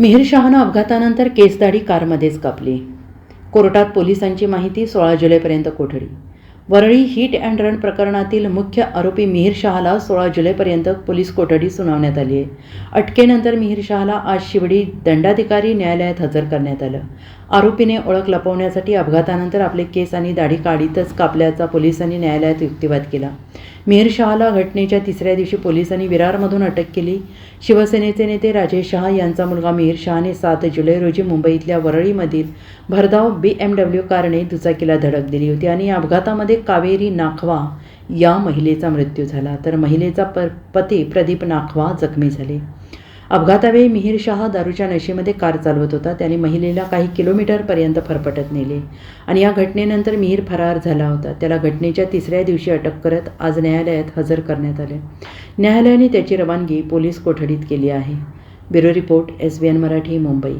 मिहीर शहानं अपघातानंतर केसदाढी कारमध्येच कापली. कोर्टात पोलिसांची माहिती सोळा जुलैपर्यंत कोठडी. वरळी हिट अँड रन प्रकरणातील मुख्य आरोपी मिहीर शहाला सोळा जुलैपर्यंत पोलीस कोठडी सुनावण्यात आली आहे अटकेनंतर मिहीर शहाला आज शिवडी दंडाधिकारी न्यायालयात हजर करण्यात आलं. आरोपीने ओळख लपवण्यासाठी अपघातानंतर आपले केस आणि दाढी काढीतच कापल्याचा पोलिसांनी न्यायालयात युक्तिवाद केला. मिहीर शहाला घटनेच्या तिसऱ्या दिवशी पोलिसांनी विरारमधून अटक केली. शिवसेनेचे नेते राजेश शहा यांचा मुलगा मिहीर शहाने सात जुलै रोजी मुंबईतल्या वरळीमधील भरधाव बी एम डब्ल्यू कारने दुचाकीला धडक दिली होती आणि या अपघातामध्ये कावेरी नाखवा या महिलेचा मृत्यू झाला. तर महिलेचा प पती प्रदीप नाखवा जखमी झाले. अपघातावेळी मिहीर शाह दारूच्या नशेमध्ये कार चालवत होता. त्याने महिलेला काही किलोमीटरपर्यंत फरफटत नेले आणि या घटनेनंतर मिहीर फरार झाला होता. त्याला घटनेच्या तिसऱ्या दिवशी अटक करत आज न्यायालयात हजर करण्यात आले. न्यायालयाने त्याची रवानगी पोलीस कोठडीत केली आहे. Bureau report S B N Marathi Mumbai.